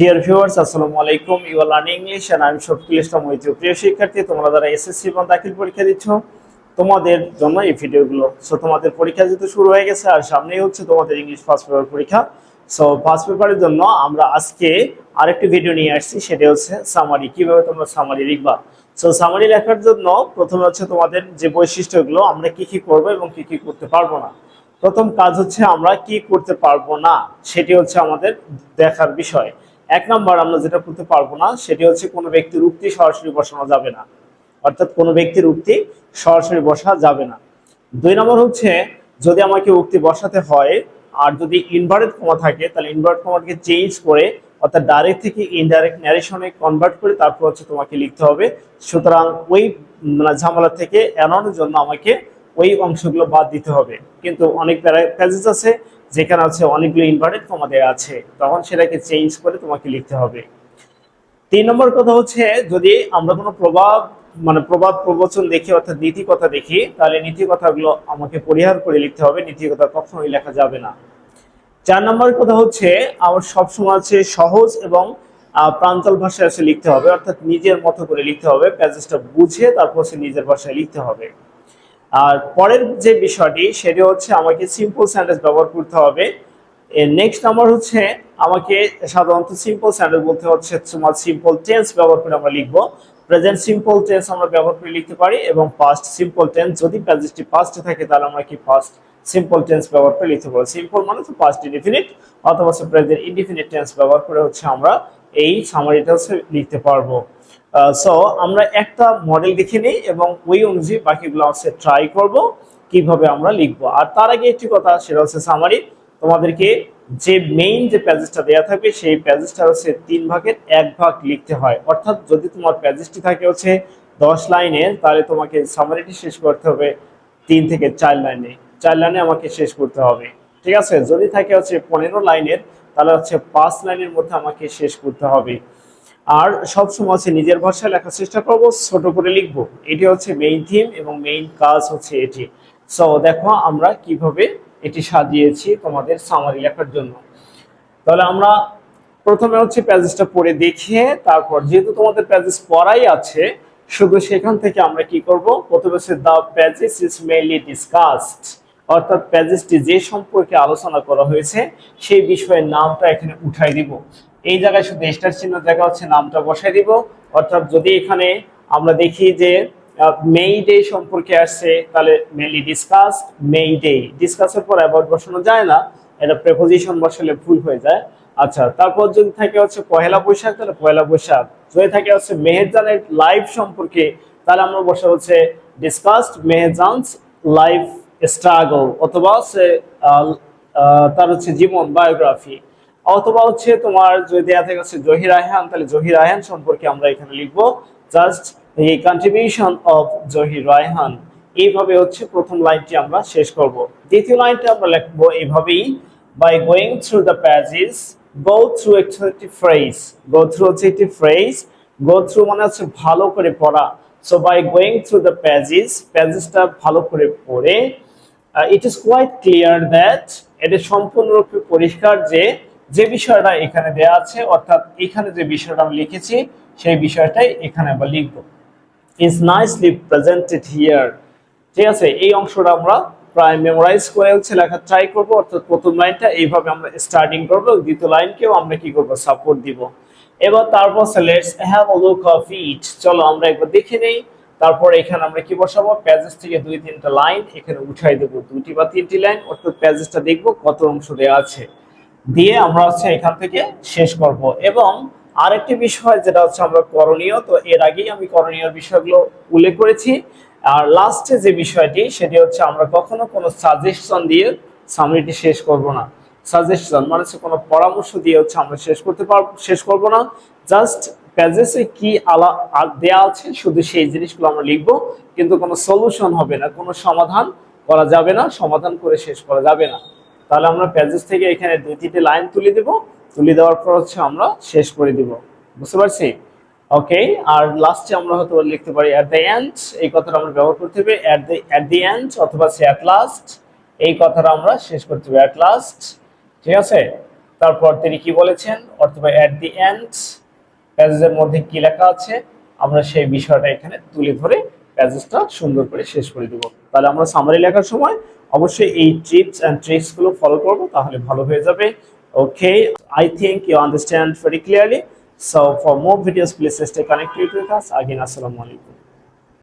Deer viewers আসসালামু আলাইকুম। You are learning English and I am Shafiqul Islam Maitra প্রিয় শিক্ষার্থী, তোমরা যারা এসএসসি এবং দাখিল পরীক্ষা দিচ্ছ, তোমাদের জন্য এই ভিডিওগুলো। সো তোমাদের পরীক্ষা যেহেতু শুরু হয়ে গেছে আর সামনেই হচ্ছে তোমাদের ইংলিশ ফার্স্ট পেপার পরীক্ষা। সো ফার্স্ট পেপারের জন্য আমরা আজকে আরেকটি ভিডিও নিয়ে আসছি, সেটা হচ্ছে সামারি কীভাবে তোমরা সামারি লিখবা? সো সামারি লেখার জন্য প্রথমে হচ্ছে তোমাদের যে বৈশিষ্ট্যগুলো, আমরা কি কি করব এবং কি কি করতে পারব না। প্রথম কাজ হচ্ছে আমরা কি করতে পারব না, সেটি হচ্ছে আমাদের দেখার বিষয়। এক নম্বর আমরা যেটা করতে পারব না, সেটি হচ্ছে কোনো ব্যক্তির উক্তি সরাসরি বসানো যাবে না। অর্থাৎ কোনো ব্যক্তির উক্তি সরাসরি বসা যাবে না। দুই নম্বর হচ্ছে, যদি আমাকে উক্তি বসাতে হয়, আর যদি ইনভার্টেড কমা থাকে, তাহলে ইনভার্ট কমাটাকে চেঞ্জ করে, অর্থাৎ ডাইরেক্ট থেকে ইনডাইরেক্ট ন্যারেশনে কনভার্ট করে তারপর হচ্ছে তোমাকে লিখতে হবে। সুতরাং ওই মানে ঝামেলা থেকে এড়ানোর জন্য আমাকে ওই অংশগুলো বাদ দিতে হবে। কিন্তু অনেক প্যারা প্যাসেজ আছে যেখানে আছে অনেকগুলো ইনভার্টেড তোমাদের আছে তখন সেটাকে চেঞ্জ করে তোমাকে লিখতে হবে। তিন নম্বর কথা হচ্ছে যদি আমরা কোনো প্রভাব মানে প্রবাদ প্রবচন দেখি অর্থাৎ নীতি কথা দেখি তাহলে নীতি কথাগুলো আমাকে পরিহার করে লিখতে হবে নীতি কথা কখনোই লেখা যাবে না। চার নম্বর কথা হচ্ছে আমার সবসময় আছে সহজ এবং আহ, প্রাঞ্জল ভাষায় আছে লিখতে হবে অর্থাৎ নিজের মতো করে লিখতে হবে প্যাসেজটা বুঝে তারপর সে নিজের ভাষায় লিখতে হবে। আর পরের যে বিষয়টি, সেটি হচ্ছে আমাকে সিম্পল সেন্টেন্স ব্যবহার করতে হবে। নেক্সট নাম্বার হচ্ছে আমাকে সাধারণত সিম্পল সেন্টেন্স বলতে হচ্ছে তোমার সিম্পল টেন্স ব্যবহার করে আমরা লিখব। প্রেজেন্ট সিম্পল টেন্স আমরা ব্যবহার করে লিখতে পারি এবং পাস্ট সিম্পল টেন্স যদি প্যাসেজটি পাস্টে থাকে, তাহলে আমরা কি পাস্ট সিম্পল টেন্স ব্যবহার করে লিখতে পারব। সিম্পল মানে তো পাস্ট ইনডিফিনিট অথবা প্রেজেন্ট ইনডিফিনিট টেন্স ব্যবহার করে হচ্ছে আমরা এই সামারিটা হচ্ছে লিখতে পারব। সো আমরা একটা মডেল দেখে নিই এবং ওই অনুযায়ী বাকিগুলো হচ্ছে ট্রাই করব, কীভাবে আমরা লিখব। আর তার আগে একটি কথা, সেটা হচ্ছে সামারি তোমাদেরকে যে মেইন যে প্যাজেজটা দেওয়া থাকবে, সেই প্যাজেজটা হচ্ছে তিন ভাগের এক ভাগ লিখতে হয়। অর্থাৎ যদি তোমার প্যাজেসটি থাকে হচ্ছে দশ লাইনের তাহলে তোমাকে সামারিটি শেষ করতে হবে তিন থেকে চার লাইনে। চার লাইনে আমাকে শেষ করতে হবে। ঠিক আছে? যদি থাকে হচ্ছে পনেরো লাইনের, তাহলে হচ্ছে পাঁচ লাইনের মধ্যে আমাকে শেষ করতে হবে। আর সব সময় হচ্ছে নিজের ভাষায় লেখার চেষ্টা করব, ছোট করে লিখব। এটি হচ্ছে মেইন থিম এবং মেইন কাজ হচ্ছে এটি। সো দেখো আমরা কীভাবে এটি সাজিয়েছি তোমাদের সামারি লেখার জন্য। তাহলে আমরা প্রথমে হচ্ছে প্যাজেসটা পড়ে দেখিয়ে তারপর যেহেতু তোমাদের প্যাজেস পড়াই আছে, শুধু সেখান থেকে আমরা কি করব? প্রথমে হচ্ছে the passage is mainly discussed অর্থাৎ প্যাজেসটি যে সম্পর্কে আলোচনা করা হয়েছে, সেই বিষয়ের নামটা এখানে উঠাই দিব। এই জায়গায় শুধু স্টার চিহ্ন জায়গা হচ্ছে নামটা বসাই দিব। অর্থাৎ যদি এখানে আমরা দেখি যে মেই ডে সম্পর্কে আসছে, তাহলে মেইনলি ডিসকাস মেই ডে ডিসকাসের পর অ্যাবাউট বসানো যায় না, এটা প্রেপোজিশন বসালে ভুল হয়ে যায়। আচ্ছা তারপর যদি থাকে হচ্ছে পহেলা বৈশাখ, তাহলে পয়লা বৈশাখ। যদি থাকে হচ্ছে মেহেরজানের লাইফ সম্পর্কে, তাহলে আমরা বসা হচ্ছে ডিসকাসড মেহেরজানস লাইফ স্ট্রাগল অথবা হচ্ছে তার হচ্ছে জীবন বায়োগ্রাফি অথবা হচ্ছে তোমার যদি দেয়া জহির রায়হান তাহলে জহির রায়হান সম্পর্কে আমরা এখানে লিখব। জাস্ট এই কন্ট্রিবিউশন অফ জহির রায়হান এইভাবে হচ্ছে প্রথম লাইনটি আমরা শেষ করব। দ্বিতীয় লাইনটা আমরা লিখব এইভাবেই। By going through the passage go through একটি ফ্রেজ গো থ্রু হচ্ছে একটি ফ্রেজ গো থ্রু মানে হচ্ছে ভালো করে পড়া। So by going through the passage প্যাজেসটা ভালো করে পড়ে। It is quite clear that এটা সম্পূর্ণরূপে পরিষ্কার যে যে বিষয়টা এখানে দেয়া আছে, অর্থাৎ এখানে যে বিষয়টা আমি লিখেছি, সেই বিষয়টাই এখানে আবার লিখব। ইজ নাইসলি প্রেজেন্টেড হিয়ার ঠিক আছে, এই অংশটা আমরা প্রায় মেমোরাইজ করে হচ্ছে লেখা ট্রাই করব, অর্থাৎ প্রথম লাইনটা এইভাবে আমরা স্টার্টিং করব, দ্বিতীয় লাইনকেও আমরা কি করব সাপোর্ট দিব। এবার তারপর let's have a look of it চলো আমরা একবার দেখে নেই, তারপর এখানে আমরা কি বসাবো? প্যাজেস থেকে দুই তিনটা লাইন এখানে উঠাই দেবো দুটি বা তিনটি লাইন অর্থাৎ প্যাজেসটা দেখব কত অংশ দেওয়া আছে। দিয়ে আমরা হচ্ছে এখান থেকে শেষ করব। এবং আরেকটি বিষয় যেটা হচ্ছে আমরা করণীয়, তো এর আগেই আমি করণীয় বিষয়গুলো উল্লেখ করেছি। আর লাস্টে যে বিষয়টি, সেটি হচ্ছে আমরা কখনো কোনো সাজেশন দিয়ে সামরিটি শেষ করব না। সাজেশন মানে হচ্ছে কোনো পরামর্শ দিয়ে হচ্ছে আমরা শেষ করতে পারব শেষ করব না। জাস্ট প্যাজেসে কি আলা দেয়া আছে, শুধু সেই জিনিসগুলো আমরা লিখব, কিন্তু কোনো সলিউশন হবে না, কোনো সমাধান করা যাবে না, সমাধান করে শেষ করা যাবে না। তাহলে আমরা প্যাজেস থেকে এখানে দুই তিনটে লাইন তুলে দেব। তুলে দেওয়ার পর হচ্ছে আমরা শেষ করে দিব। বুঝতে পারছি? ওকে আর লাস্টে আমরা হয়তো লিখতে পারি অ্যাট দ্য এন্ড এই কথাটা আমরা ব্যবহার করতে হবে। At the at the end অথবা সে অ্যাট লাস্ট এই কথাটা আমরা শেষ করতে হবে। অ্যাট লাস্ট ঠিক আছে? তারপর তিনি কি বলেছেন? অথবা অ্যাট দি এন্ড প্যাজেজের মধ্যে কি লেখা আছে? আমরা সেই বিষয়টা এখানে তুলে ধরে প্যাজেজটা সুন্দর করে শেষ করে দেবো। তাহলে আমরা সামারি লেখার সময় অবশ্যই এই টিপস অ্যান্ড ট্রিক্সগুলো ফলো করব, তাহলে ভালো হয়ে যাবে। Okay I think you understand very clearly so for more videos please stay connected with us again আসসালামু আলাইকুম